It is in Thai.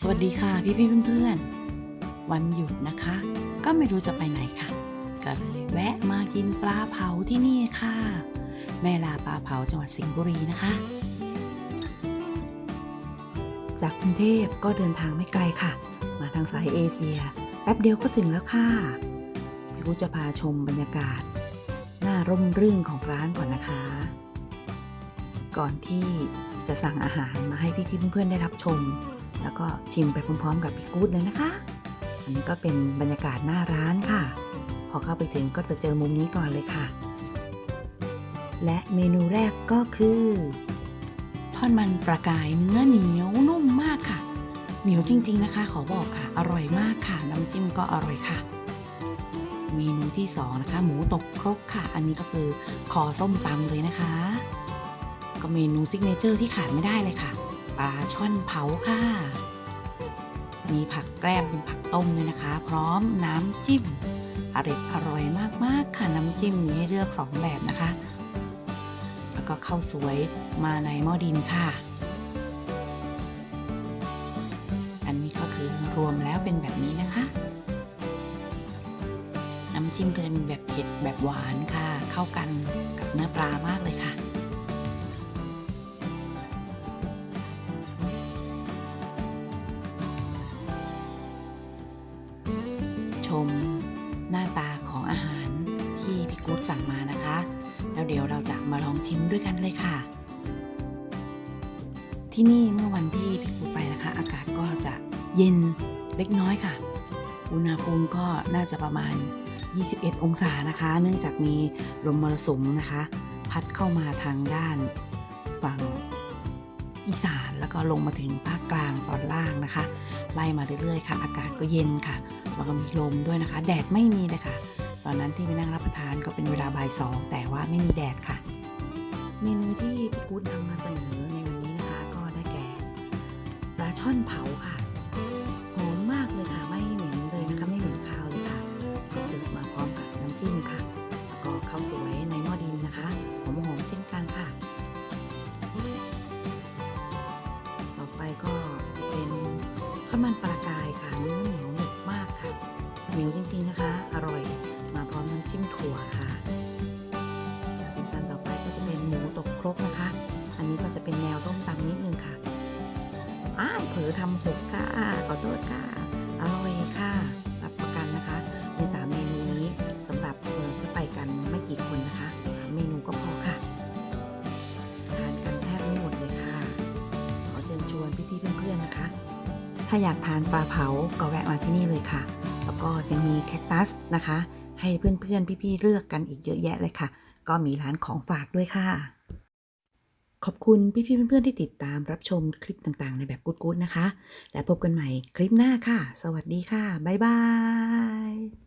สวัสดีค่ะพี่พี่เพื่อนๆ วันหยุดนะคะ ก็ไม่รู้จะไปไหนค่ะ ก็เลยแวะมากินปลาเผาที่นี่ค่ะ แม่ลาปลาเผาจังหวัดสิงห์บุรีนะคะ จากกรุงเทพก็เดินทางไม่ไกลค่ะ มาทางสายเอเชีย แป๊บเดียวก็ถึงแล้วค่ะพี่กูจะพาชมบรรยากาศ หน้าร่มรื่นของร้านก่อนนะคะ ก่อนที่จะสั่งอาหารมาให้พี่ๆเพื่อนๆได้รับชม แล้วก็ชิมไปพร้อมๆ กับพี่กู๊ดเลยนะคะ อันนี้ก็เป็นบรรยากาศหน้าร้านค่ะ พอเข้าไปถึงก็จะเจอมุมนี้ก่อนเลยค่ะ และเมนูแรกก็คือทอดมันปลากายเนื้อเหนียวนุ่มมากค่ะ เหนียวจริง ๆนะคะ ขอบอกค่ะ อร่อยมากค่ะน้ำจิ้มก็อร่อยค่ะ เมนูที่สองนะคะ หมูตกครกค่ะ อันนี้ก็คือคอส้มตำเลยนะคะ ก็เมนูซิกเนเจอร์ที่ขาดไม่ได้เลยค่ะ ปลาช่อนเผาค่ะ มีผักแกล้มเป็นผักต้มเลยนะคะ พร้อมน้ำจิ้มอร่อยอร่อยมากๆค่ะน้ำจิ้มมีให้เลือก 2 แบบนะคะ แล้วก็ข้าวสวยมาในหม้อดินค่ะ อันนี้ก็คือรวมแล้วเป็นแบบนี้นะคะ น้ำจิ้มก็จะมีแบบเผ็ดแบบหวานค่ะ เข้ากันกับเนื้อปลามากเลยค่ะ มหน้าตาของอาหารที่พี่กู๊ดสั่งมานะคะ แล้วเดี๋ยวเราจะมาลองชิมด้วยกันเลยค่ะ ที่นี่เมื่อวันที่พี่กู๊ดไปนะคะ อากาศก็จะเย็นเล็กน้อยค่ะ อุณหภูมิก็น่าจะประมาณ 21 องศานะคะ เนื่องจากมีลมมรสุมนะคะ พัดเข้ามาทางด้านฝั่ง อีสานแล้วก็ลงมาถึงภาคกลางตอนล่างนะคะ ไล่มาเรื่อยๆค่ะ อากาศก็เย็นค่ะแล้วก็มีลมด้วยนะคะ แดดไม่มีเลยค่ะ ตอนนั้นที่ไปนั่งรับประทานก็เป็นเวลาบ่ายสองแต่ว่าไม่มีแดดค่ะเมนูที่พี่กู๊ดนำมาเสนอในวันนี้นะคะ ก็ได้แก่ปลาช่อนเผา ข้าวมันปลากายค่ะเนื้อเหนียวหนึบมากค่ะเหนียวจริงๆนะคะ อร่อยมาพร้อมน้ำจิ้มถั่วค่ะส่วนจานต่อไปก็จะเป็นหมูตกครกนะคะ อันนี้ก็จะเป็นแนวส้มตำนิดนึงค่ะอ้าเผลอทำหกค่ะขอโทษค่ะอร่อยค่ะ ถ้าอยากทานปลาเผาก็แวะมาที่นี่เลยค่ะ แล้วก็ยังมีแคคตัสนะคะ ให้เพื่อนๆพี่ๆเลือกกันอีกเยอะแยะเลยค่ะ ก็มีร้านของฝากด้วยค่ะ ขอบคุณพี่ๆเพื่อนๆที่ติดตามรับชมคลิปต่างๆ ในแบบกู๊ดๆนะคะ และพบกันใหม่คลิปหน้าค่ะ สวัสดีค่ะบ๊ายบาย